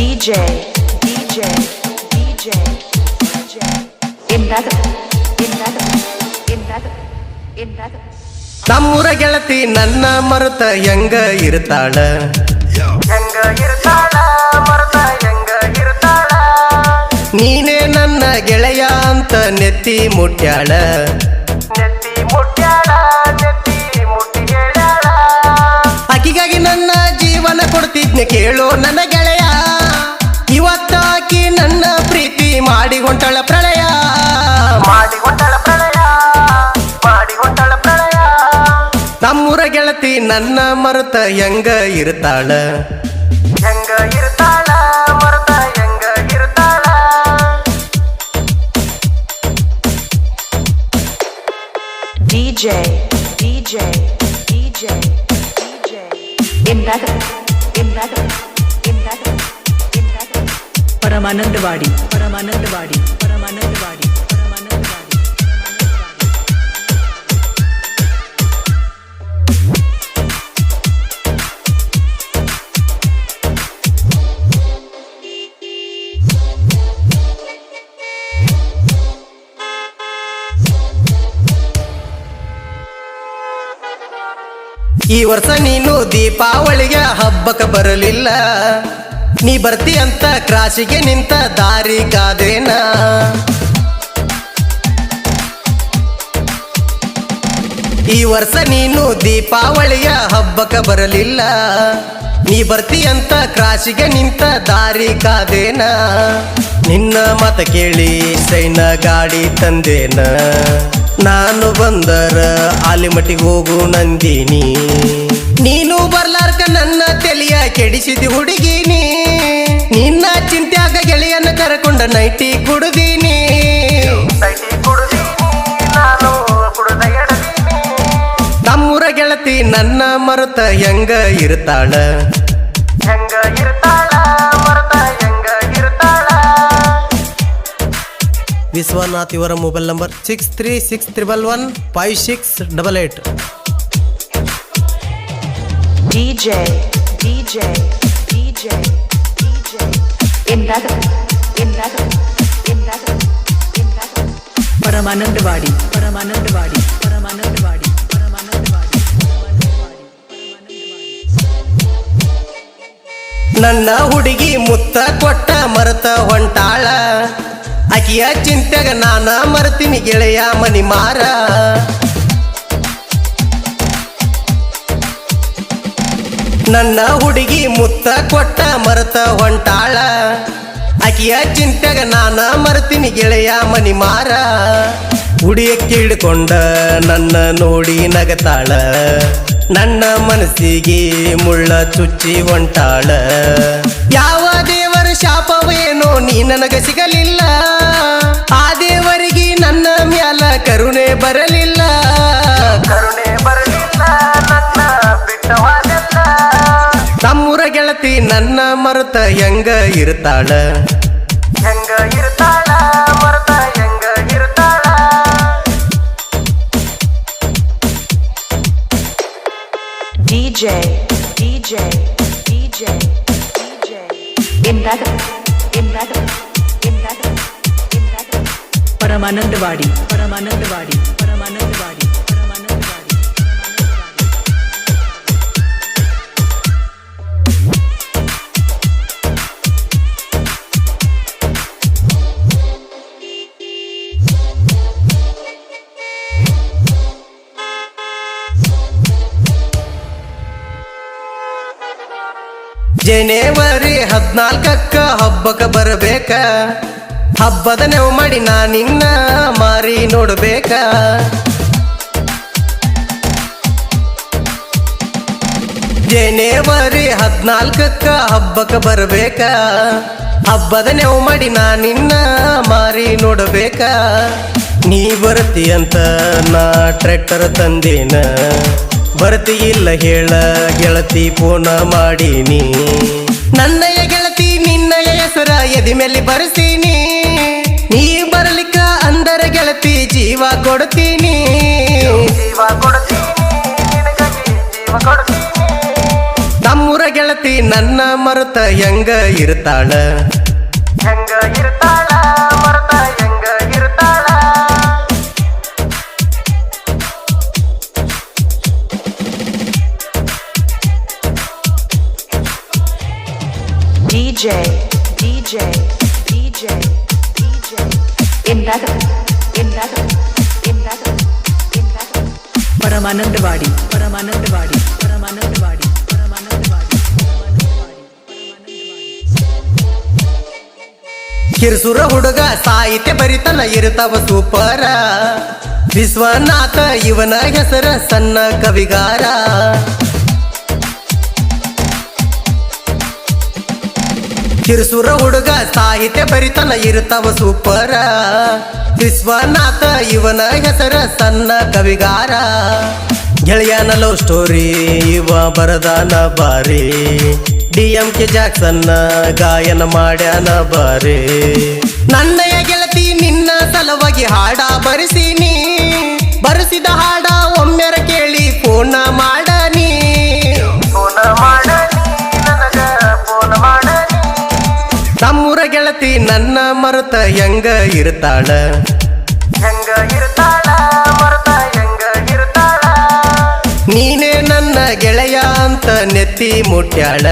DJ, DJ, DJ, DJ. Another, another, another, another. ನಮ್ಮೂರ ಗೆಳತಿ ನನ್ನ ಮರುತ ಹೆಂಗ ಇರ್ತಾಳ? ಹೆಂಗ ಇರ್ತಾಳ ಮರುತ ಹೆಂಗ ಇರ್ತಾಳ? ನೀನೇ ನನ್ನ ಗೆಳೆಯ ಅಂತ ನೆತ್ತಿ ಮುಟ್ಯಾಳ? ನೆತ್ತಿ ಮುಟ್ಯಾಳ ನೆತ್ತಿ ಮುಟ್ಟಿ ಹೇಳ್ಯಾಳ. ಆಕಿಗಾಗಿ ನನ್ನ ಜೀವನ ಕೊಡ್ತಿದ್ನೆ ಕೇಳು ಗೆಳತಿ ನನ್ನ ಮರತ ಹೆಂಗ ಇರ್ತಾಳ ಹೆಂಗ ಇರ್ತಾಳ ಮರತ ಹೆಂಗ ಇರ್ತಾಳ ಡಿಜೆ ಡಿಜೆ ಡಿಜೆ ಡಿಜೆ ಎಂದಾಗ ಎಂದಾಗ ಎಂದಾಗ ಪರಮಾನಂದವಾಡಿ ಪರಮಾನಂದವಾಡಿ ಈ ವರ್ಷ ನೀನು ದೀಪಾವಳಿಗೆ ಹಬ್ಬಕ್ಕೆ ಬರಲಿಲ್ಲ. ನೀ ಬರ್ತಿ ಅಂತ ಕ್ರಾಸಿಗೆ ನಿಂತ ದಾರಿ ಕಾದೇನ ಈ ವರ್ಷ ನೀನು ದೀಪಾವಳಿಯ ಹಬ್ಬಕ್ಕೆ ಬರಲಿಲ್ಲ. ನೀ ಬರ್ತಿ ಅಂತ ಕ್ರಾಸಿಗೆ ನಿಂತ ದಾರಿ ಕಾದೇನ ನಿನ್ನ ಮತ ಕೇಳಿ ಸೈನ ಗಾಡಿ ತಂದೇನ? ನಾನು ಬಂದರ ಆಲಿಮಟ್ಟಿಗೆ ಹೋಗು ನಂದಿನಿ. ನೀನು ಬರ್ಲಾರ್ಕ ನನ್ನ ತೆಲಿಯ ಕೆಡಿಸಿದಿ ಹುಡುಗಿನಿ. ನಿನ್ನ ಚಿಂತ್ಯಾಗ ಗೆಳೆಯನ ಕರ್ಕೊಂಡ ನೈಟಿ ಕುಡುದೀನಿ. ನಮ್ಮೂರ ಗೆಳತಿ ನನ್ನ ಮರುತ ಹೆಂಗ ಇರ್ತಾಳ? ವಿಶ್ವನಾಥ್ ಇವರ mobile number six three six triple one five six double eight DJ, DJ, DJ, DJ. In rhythm, Paramanandawadi Paramanandawadi Paramanandawadi ನನ್ನ ಹುಡುಗಿ ಮುತ್ತ ಕೊಟ್ಟ ಮರತ ಹೊಂಟಾಳ. ಆಕಿಯ ಚಿಂತೆಗ ನಾನ ಮರ್ತೀನಿ ಗೆಳೆಯ ಮನಿ ಮಾರ. ನನ್ನ ಹುಡುಗಿ ಮುತ್ತ ಕೊಟ್ಟ ಮರತ ಹೊಂಟಾಳ. ಆಕಿಯ ಚಿಂತೆಗ ನಾನ ಮರ್ತೀನಿ ಗೆಳೆಯ ಮನಿ ಮಾರ. ಹುಡಿಯಕ್ಕೆ ಹಿಡ್ಕೊಂಡ ನನ್ನ ನೋಡಿ ನಗತಾಳ. ನನ್ನ ಮನಸ್ಸಿಗೆ ಮುಳ್ಳ ಚುಚ್ಚಿ ಹೊಂಟಾಳ. ಯಾವ ದೇವರ ಶಾಪವೇನೋ ನೀ ನನಗ ಸಿಗಲಿಲ್ಲ. ಆ ದೇವರಿಗೆ ನನ್ನ ಮ್ಯಾಲ ಕರುಣೆ ಬರಲಿಲ್ಲ. ಕರುಣೆ ಬರಲಿಲ್ಲ ನನ್ನ ಬಿಟ್ಟವಾಗಲ್ಲ ನಮ್ಮೂರ ಗೆಳತಿ ನನ್ನ ಮರುತ ಹೆಂಗ ಇರ್ತಾಳ? ಹೆಂಗ ಇರ್ತಾಳ ಮರುತ ಹೆಂಗ ಇರ್ತಾಳ? DJ, DJ, Paramanandawadi Paramanandawadi Paramanandawadi Geneva ಹದ್ನಾಲ್ಕಕ್ಕ ಹಬ್ಬಕ್ಕ ಬರಬೇಕ. ಹಬ್ಬದ ನೆವ್ ಮಾಡಿ ನಾ ನಿನ್ನ ಮಾರಿ ನೋಡ್ಬೇಕ. ಜನವರಿ ಹದ್ನಾಲ್ಕಕ್ಕ ಹಬ್ಬಕ್ಕ ಬರಬೇಕ. ಹಬ್ಬದ ನೆವ್ ಮಾಡಿ ನಾ ನಿನ್ನ ಮಾರಿ ನೋಡಬೇಕ. ನೀ ಬರ್ತಿ ಅಂತ ನಾ ಟ್ರ್ಯಾಕ್ಟರ್ ತಂದೇನ. ಬರ್ತಿ ಇಲ್ಲ ಹೇಳ ಗೆಳತಿ ಫೋನ ಮಾಡೀನಿ. ನನ್ನಯ ಗೆಳತಿ ನಿನ್ನಯ ಹೆಸರ ಎದಿ ಮೇಲೆ ಬರ್ತೀನಿ ನೀ ಬರಲಿಕ್ಕ ಅಂದರ ಗೆಳತಿ ಜೀವ ಕೊಡ್ತೀನಿ. ಜೀವ ಕೊಡ್ತೀನಿ ಜೀವ ಕೊಡ್ತೀನಿ. ನಮ್ಮೂರ ಗೆಳತಿ ನನ್ನ ಮರುತ ಹೆಂಗ ಇರ್ತಾಳ? ಹೆಂಗ ಇರ್ತಾಳ ಮರುತ ಹೆಂಗ DJ, DJ, DJ, DJ. Another, another, another, another. Paramanandawadi Paramanandawadi Paramanandawadi Paramanandawadi ಕಿರ್ಸುರ ಹುಡುಗ ಸಾಹಿತ್ಯ ಬರಿತನ ಇರ್ತಾವ ಸೂಪರ ವಿಶ್ವನಾಥ ಇವನ ಹೆಸರ ಸಣ್ಣ ಕವಿಗಾರ ಕಿರ್ಸುರ ಹುಡುಗ ಸಾಹಿತ್ಯ ಬರಿತನ ಇರ್ತಾವ ಸೂಪರ. ವಿಶ್ವನಾಥ ಇವನ ಹೆಸರ ಸಣ್ಣ ಕವಿಗಾರ. ಗೆಳೆಯನ ಲವ್ ಸ್ಟೋರಿ ಇವ ಬರದಾನ ಬಾರಿ. ಡಿ ಎಂ ಕೆ ಜಾಕ್ಸನ್ನ ಗಾಯನ ಮಾಡ್ಯಾನ ಬಾರಿ. ನನ್ನಯ ಗೆಳತಿ ನಿನ್ನ ಸಲುವಾಗಿ ಹಾಡ ಬರೆಸೀನಿ. ನನ್ನ ಮರುತ ಹೆಂಗ ಇರ್ತಾಳ? ಹೆಂಗ ಇರ್ತಾಳ? ಮರುತ ಹೆಂಗ ಇರ್ತಾಳ? ನೀನೇ ನನ್ನ ಗೆಳೆಯ ಅಂತ ನೆತ್ತಿ ಮುಟ್ಯಾಳ?